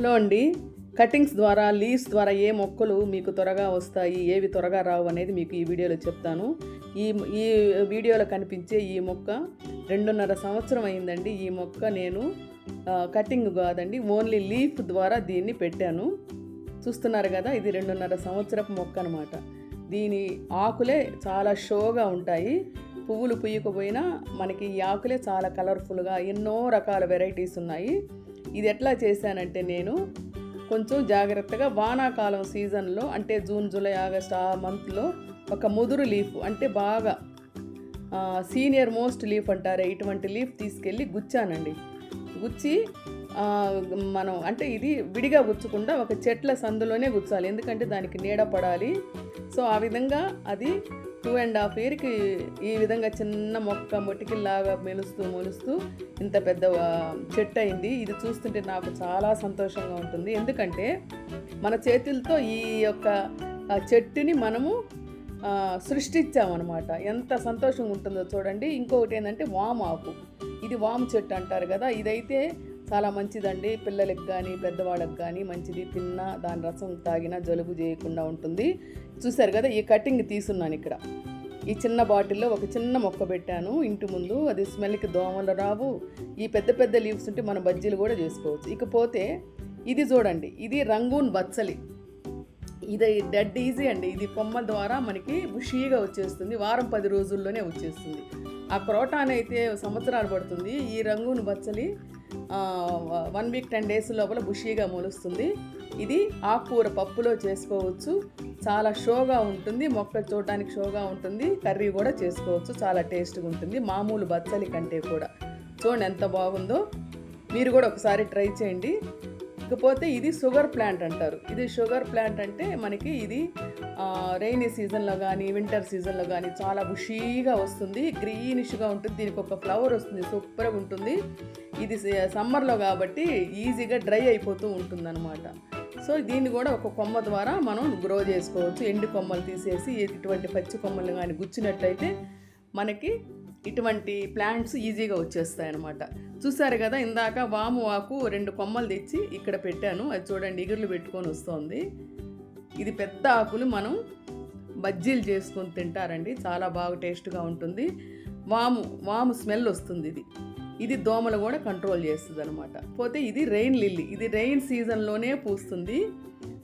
Hello అండి cuttings ద్వారా leaves ద్వారా ఏ మొక్కలు మీకు త్వరగా వస్తాయి ఏవి త్వరగా రావు అనేది మీకు ఈ వీడియోలో చెప్తాను. ఈ ఈ వీడియోలో కనిపించే ఈ మొక్క రెండున్నర సంవత్సరం అయిందండి. ఈ మొక్క నేను కటింగ్ కాదండి ఓన్లీ లీఫ్ ద్వారా దీన్ని పెట్టాను. చూస్తున్నారు కదా ఇది రెండున్నర సంవత్సరపు మొక్క అనమాట దీని ఆకులే చాలా షోగా ఉంటాయి. పువ్వులు పుయ్యకపోయినా మనకి ఈ ఆకులే చాలా కలర్ఫుల్గా ఎన్నో రకాల వెరైటీస్ ఉన్నాయి. ఇది ఎట్లా చేశానంటే నేను కొంచెం జాగ్రత్తగా వానాకాలం సీజన్లో అంటే జూన్ జూలై ఆగస్ట్ ఆ మంత్లో ఒక ముదురు లీఫ్ అంటే బాగా సీనియర్ మోస్ట్ లీఫ్ అంటారే ఇటువంటి లీఫ్ తీసుకెళ్ళి గుచ్చానండి. గుచ్చి మనం అంటే ఇది విడిగా గుచ్చకుండా ఒక చెట్ల సందులోనే గుచ్చాలి. ఎందుకంటే దానికి నీడ పడాలి. సో ఆ విధంగా అది టూ అండ్ హాఫ్ ఇయర్కి ఈ విధంగా చిన్న మొక్క మొటికిల్లాగా మెలుస్తూ మొలుస్తూ ఇంత పెద్ద చెట్టు అయింది. ఇది చూస్తుంటే నాకు చాలా సంతోషంగా ఉంటుంది. ఎందుకంటే మన చేతులతో ఈ యొక్క చెట్టుని మనము సృష్టించామన్నమాట. ఎంత సంతోషంగా ఉంటుందో చూడండి. ఇంకొకటి ఏంటంటే వామ్ ఆకు. ఇది వాము చెట్టు అంటారు కదా. ఇదైతే చాలా మంచిదండి. పిల్లలకి కానీ పెద్దవాళ్ళకి కానీ మంచిది. తిన్నా దాని రసం తాగినా జలుబు చేయకుండా ఉంటుంది. చూశారు కదా ఈ కటింగ్ తీసున్నాను ఇక్కడ. ఈ చిన్న బాటిల్లో ఒక చిన్న మొక్క పెట్టాను ఇంటి ముందు. అది స్మెల్కి దోమలు రావు. ఈ పెద్ద పెద్ద లీవ్స్ ఉంటే మన బజ్జీలు కూడా చేసుకోవచ్చు. ఇకపోతే ఇది చూడండి ఇది రంగూన్ బచ్చలి. ఇది డెడ్ ఈజీ అండి. ఇది కొమ్మ ద్వారా మనకి బుషీగా వచ్చేస్తుంది. వారం పది రోజుల్లోనే వచ్చేస్తుంది. ఆ క్రోటాన్ అయితే సంవత్సరాలు పడుతుంది. ఈ రంగును బచ్చలి వన్ వీక్ టెన్ డేస్ లోపల బుషీగా మొలుస్తుంది. ఇది ఆకుకూర పప్పులో చేసుకోవచ్చు. చాలా షోగా ఉంటుంది. మొక్క చూడడానికి షోగా ఉంటుంది. కర్రీ కూడా చేసుకోవచ్చు. చాలా టేస్ట్గా ఉంటుంది. మామూలు బచ్చలి కంటే కూడా. చూడండి ఎంత బాగుందో. మీరు కూడా ఒకసారి ట్రై చేయండి. ఇకపోతే ఇది షుగర్ ప్లాంట్ అంటారు. ఇది షుగర్ ప్లాంట్ అంటే మనకి ఇది రైనీ సీజన్లో కానీ వింటర్ సీజన్లో కానీ చాలా బుషీగా వస్తుంది. గ్రీనిష్గా ఉంటుంది. దీనికి ఒక ఫ్లవర్ వస్తుంది. సూపర్గా ఉంటుంది. ఇది సమ్మర్లో కాబట్టి ఈజీగా డ్రై అయిపోతూ ఉంటుంది సో దీన్ని కూడా ఒక కొమ్మ ద్వారా మనం గ్రో చేసుకోవచ్చు. ఎండు కొమ్మలు తీసేసి ఇటువంటి పచ్చి కొమ్మలు కానీ గుచ్చినట్లయితే మనకి ఇటువంటి ప్లాంట్స్ ఈజీగా వచ్చేస్తాయి అన్నమాట చూసారు కదా ఇందాక వాము ఆకు రెండు కొమ్మలు తెచ్చి ఇక్కడ పెట్టాను. అది చూడండి ఇగుర్లు పెట్టుకొని వస్తుంది. ఇది పెద్ద ఆకులు మనం బజ్జీలు చేసుకొని తింటారండి. చాలా బాగా టేస్ట్గా ఉంటుంది. వాము వాము స్మెల్ వస్తుంది ఇది. ఇది దోమలు కూడా కంట్రోల్ చేస్తుంది అనమాట పోతే ఇది రెయిన్ లిల్లీ. ఇది రెయిన్ సీజన్లోనే పూస్తుంది.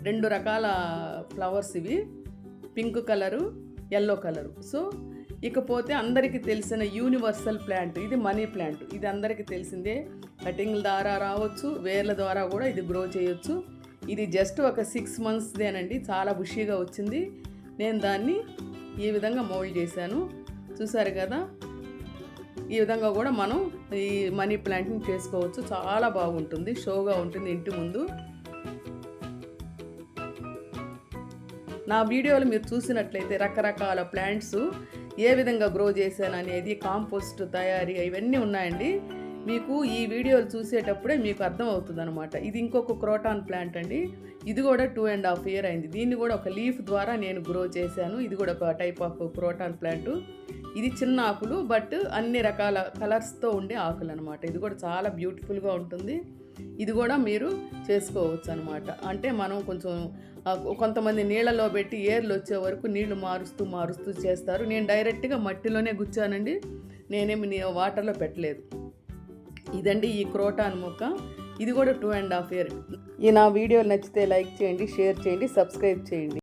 రెండు రకాల ఫ్లవర్స్ ఇవి. Pink colour yellow colour. So ఇకపోతే అందరికీ తెలిసిన యూనివర్సల్ ప్లాంట్ ఇది మనీ ప్లాంట్. ఇది అందరికీ తెలిసిందే. కటింగ్ల ద్వారా రావచ్చు వేర్ల ద్వారా కూడా ఇది గ్రో చేయొచ్చు. ఇది జస్ట్ ఒక సిక్స్ మంత్స్దేనండి చాలా బుషీగా వచ్చింది. నేను దాన్ని ఈ విధంగా మౌల్డ్ చేశాను. చూసారు కదా? ఈ విధంగా కూడా మనం ఈ మనీ ప్లాంట్ని చేసుకోవచ్చు. చాలా బాగుంటుంది. షోగా ఉంటుంది ఇంటి ముందు. నా వీడియోలు మీరు చూసినట్లయితే రకరకాల ప్లాంట్స్ ఏ విధంగా గ్రో చేశాను అనేది కాంపోస్ట్ తయారీ ఇవన్నీ ఉన్నాయండి. మీకు ఈ వీడియోలు చూసేటప్పుడే మీకు అర్థమవుతుంది అనమాట ఇది ఇంకొక క్రోటాన్ ప్లాంట్ అండి. ఇది కూడా టూ అండ్ హాఫ్ ఇయర్ అయింది. దీన్ని కూడా ఒక లీఫ్ ద్వారా నేను గ్రో చేశాను. ఇది కూడా ఒక టైప్ ఆఫ్ క్రోటాన్ ప్లాంట్ ఇది చిన్న ఆకులు బట్ అన్ని రకాల కలర్స్తో ఉండే ఆకులు అనమాట ఇది కూడా చాలా బ్యూటిఫుల్గా ఉంటుంది. ఇది కూడా మీరు చేసుకోవచ్చు అనమాట అంటే మనం కొంచెం కొంతమంది నీళ్ళలో పెట్టి ఏర్లు వచ్చే వరకు నీళ్ళు మారుస్తూ మారుస్తూ చేస్తారు. నేను డైరెక్ట్గా మట్టిలోనే గుచ్చానండి. నేనేమి నీ- వాటర్లో పెట్టలేదు. ఇదండి ఈ క్రోటాన్ మొక్క. ఇది కూడా టూ అండ్ హాఫ్ ఇయర్. ఈ నా వీడియో నచ్చితే లైక్ చేయండి షేర్ చేయండి సబ్స్క్రైబ్ చేయండి.